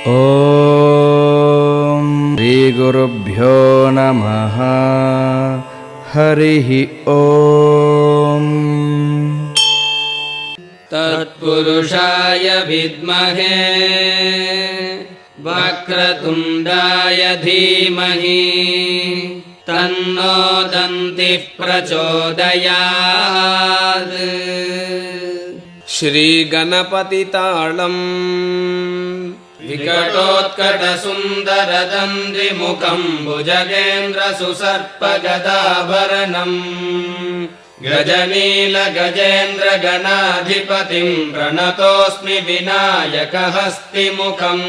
ॐ श्रीगुरुभ्यो नमः। हरिः ॐ। तत्पुरुषाय विद्महे वक्रतुण्डाय धीमहि तन्नो दन्तिः प्रचोदयात्। श्रीगणपतिताळम् विकटोत्कटसुन्दरदन्दिमुखम् भुजगेन्द्रसुसर्पगदाभरणम् गजनीलगजेन्द्रगणाधिपतिम् प्रणतोऽस्मि विनायकहस्तिमुखम्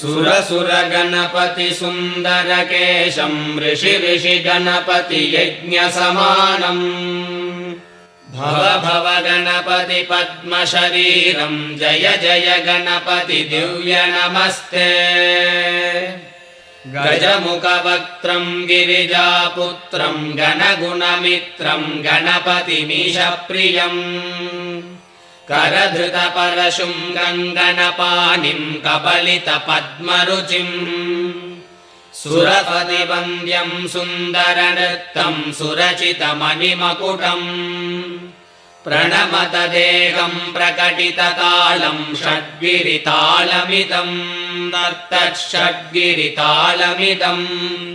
सुरसुरगणपतिसुन्दरकेशम् ऋषि ऋषि गणपति यज्ञसमानम् भव भव गणपति पद्मशरीरम् जय जय गणपति दिव्य नमस्ते। गजमुखवक्त्रम् गिरिजापुत्रम् गणगुणमित्रम् गणपतिमीशप्रियम्। करधृतपरशुम् गङ्गणपानिम् कबलितपद्मरुचिम् सुरपतिवन्द्यम् सुन्दरनृत्तम् सुरचितमणिमकुटम् प्रणमत देहम् प्रकटिततालम् षड्गिरितालमिदम् दत्तच्छड्गिरितालमिदम्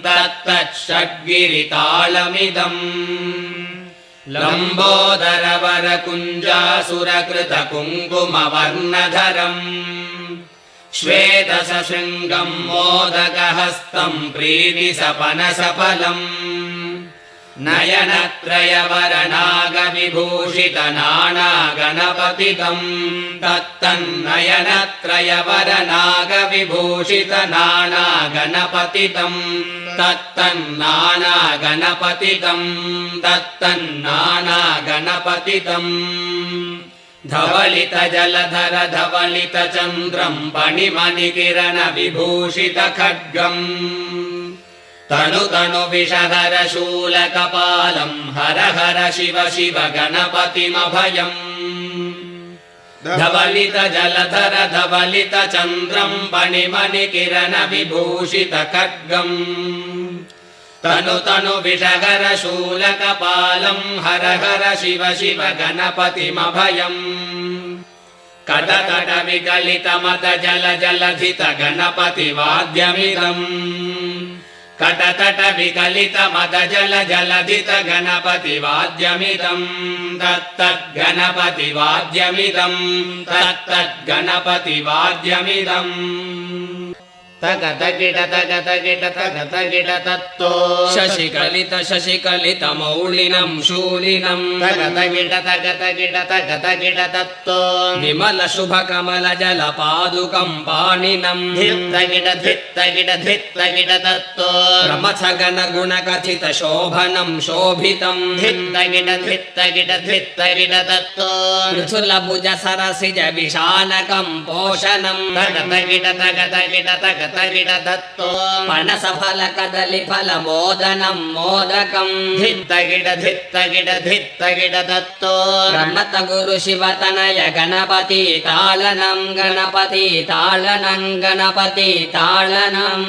दत्तच्छड्गिरितालमिदम् लम्बोदरवरकुञ्जासुरकृतकुङ्कुमवर्णधरम् श्वेतसशृङ्गम् मोदकहस्तम् प्रीतिसपनसफलम्। नयनत्रयवरनागविभूषितनानागणपतितम् तत्तन्नयनत्रयवरनागविभूषितनानागणपतितम् तत्तन्नानागणपतितम् तत्तन्नानागणपतितम् धवलित जलधर धवलित चन्द्रम् पणिमणिकिरण विभूषित खड्गम् तनु तनु विषहर शूलकपालम् हर हर शिव शिव गणपतिमभयम्। धवलित जलधर धवलित तनु तनु विषहर शूलकपालम् हर हर शिव शिव गणपतिमभयम्। कट विकलित मत जल जलधित गणपति वाद्यमिदम् कट कट विकलित मद जल जलधित गणपति वाद्यमिदम् तत्तद्गणपति वाद्यमिदम् तत्तद्गणपति वाद्यमिदम् तगत गिड तगत गिड तगत गिड तत्तो शशिकलित शशिकलित मौलिनम् शूलिनम् तगत गिड तगत गिड तगत गिड तत्तो विमल शुभ कमल जल पादुकम् पाणिनम् धित्त गिड धित्त गिड धित्त गिड तत्तो प्रमथ गण गुण कथित शोभनम् शोभितम् धित्त गिड धित्त गिड धित्त गिड तत्तो पृथुल भुज सरसिज विशानकम् पोषणम् तगत गिड तगत गिड तगत गिड दत्तो पणस फल कदलि फल मोदनम् मोदकम् धित्त गिड धित्त गिड धित्त गिड दत्तो रमत गुरु शिव तनय गणपति तालनम् गणपति तालनम् गणपति तालनम्